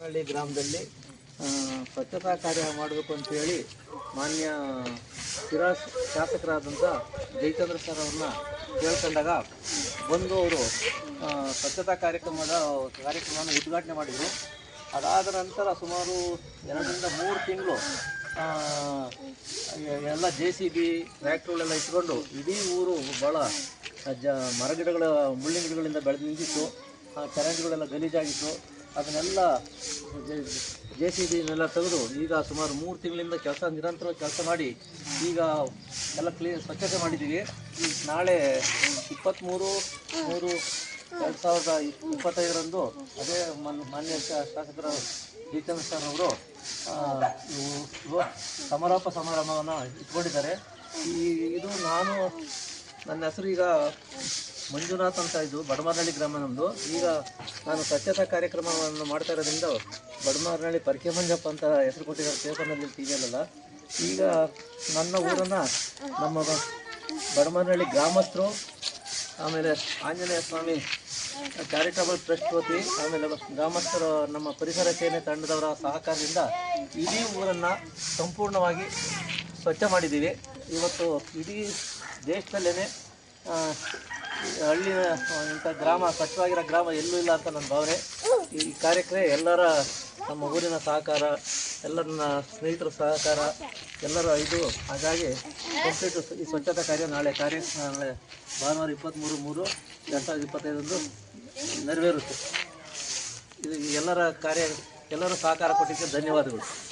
ಹಳ್ಳಿ ಗ್ರಾಮದಲ್ಲಿ ಸ್ವಚ್ಛತಾ ಕಾರ್ಯ ಮಾಡಬೇಕು ಅಂತೇಳಿ ಮಾನ್ಯ ಸ್ಥಿರ ಶಾಸಕರಾದಂಥ ಜಯಚಂದ್ರ ಸರ್ ಅವ್ರನ್ನ ಕೇಳ್ಕೊಂಡಾಗ ಬಂದು ಅವರು ಸ್ವಚ್ಛತಾ ಕಾರ್ಯಕ್ರಮದ ಕಾರ್ಯಕ್ರಮವನ್ನು ಉದ್ಘಾಟನೆ ಮಾಡಿದರು. ಅದಾದ ನಂತರ ಸುಮಾರು ಎರಡರಿಂದ ಮೂರು ತಿಂಗಳು ಎಲ್ಲ ಜೆ ಸಿ ಬಿ ಟ್ರ್ಯಾಕ್ಟ್ರುಗಳೆಲ್ಲ ಇಟ್ಕೊಂಡು ಇಡೀ ಊರು ಭಾಳ ಜ ಮರಗಿಡಗಳ, ಮುಳ್ಳಿನ ಗಿಡಗಳಿಂದ ಬೆಳೆದು ನಿಂತಿತ್ತು. ಆ, ಕರೆಂಟ್ಗಳೆಲ್ಲ ಗಲೀಜಾಗಿತ್ತು. ಅದನ್ನೆಲ್ಲ ಜೆ ಸಿ ಬಿನೆಲ್ಲ ತೆಗೆದು ಈಗ ಸುಮಾರು ಮೂರು ತಿಂಗಳಿಂದ ಕೆಲಸ ನಿರಂತರವಾಗಿ ಕೆಲಸ ಮಾಡಿ ಈಗ ಎಲ್ಲ ಕ್ಲೀನ್ ಸ್ವಚ್ಛತೆ ಮಾಡಿದ್ದೀವಿ. ನಾಳೆ ಇಪ್ಪತ್ತ್ಮೂರು, ಮೂರು ಎರಡು ಸಾವಿರದ ಇಪ್ಪತ್ತೈದರಂದು ಅದೇ ಮನ್ ಮಾನ್ಯ ಶಾಸಕರ ಜಿತೇಂದ್ರ ಸರ್ ಅವರು ಸಮಾರೋಪ ಸಮಾರಂಭವನ್ನು ಇಟ್ಕೊಂಡಿದ್ದಾರೆ. ಈ ಇದು ನಾನು ನನ್ನ ಹೆಸರು ಈಗ ಮಂಜುನಾಥ್ ಅಂತ ಇದು ಬಡಮಾರನಹಳ್ಳಿ ಗ್ರಾಮ ನಮ್ಮದು ಈಗ ನಾನು ಸ್ವಚ್ಛತಾ ಕಾರ್ಯಕ್ರಮವನ್ನು ಮಾಡ್ತಾ ಇರೋದ್ರಿಂದ ಬಡಮಾರನಹಳ್ಳಿ ಪರಿಕೆ ಮಂಜಪ್ಪ ಅಂತ ಹೆಸರು ಕೊಟ್ಟಿದ್ದಾರೆ ಪೇಪರ್ನಲ್ಲಿ ಟಿ ವಿಯಲ್ಲೆಲ್ಲ ಈಗ ನನ್ನ ಊರನ್ನು ನಮ್ಮ ಬಡಮಾರ್ನಹಳ್ಳಿ ಗ್ರಾಮಸ್ಥರು, ಆಮೇಲೆ ಆಂಜನೇಯ ಸ್ವಾಮಿ ಚಾರಿಟಬಲ್ ಟ್ರಸ್ಟ್ ವತಿ, ಆಮೇಲೆ ಗ್ರಾಮಸ್ಥರು ನಮ್ಮ ಪರಿಸರ ಸೇನೆ ತಂಡದವರ ಸಹಕಾರದಿಂದ ಇಡೀ ಊರನ್ನು ಸಂಪೂರ್ಣವಾಗಿ ಸ್ವಚ್ಛ ಮಾಡಿದ್ದೀವಿ. ಇವತ್ತು ಇಡೀ ದೇಶದಲ್ಲೇ ಹಳ್ಳಿಯ ಇಂಥ ಗ್ರಾಮ, ಸ್ವಚ್ಛವಾಗಿರೋ ಗ್ರಾಮ ಎಲ್ಲೂ ಇಲ್ಲ ಅಂತ ನನ್ನ ಭಾವನೆ. ಈ ಕಾರ್ಯಕ್ರಮ ಎಲ್ಲರ, ನಮ್ಮ ಊರಿನ ಸಹಕಾರ ಎಲ್ಲರನ್ನ ಸ್ನೇಹಿತರ ಸಹಕಾರ, ಎಲ್ಲರ ಇದು, ಹಾಗಾಗಿ ಕಂಪ್ಲೀಟ್ ಈ ಸ್ವಚ್ಛತಾ ಕಾರ್ಯ ನಾಳೆ ಕಾರ್ಯ, ನಾಳೆ ಭಾನುವಾರ ಇಪ್ಪತ್ತ್ಮೂರು ಮೂರು, ಎರಡು ಸಾವಿರದ ಇಪ್ಪತ್ತೈದರಂದು ನೆರವೇರುತ್ತೆ. ಇದು ಎಲ್ಲರ ಕಾರ್ಯ, ಎಲ್ಲರೂ ಸಹಕಾರ ಕೊಟ್ಟಿದ್ದಕ್ಕೆ ಧನ್ಯವಾದಗಳು.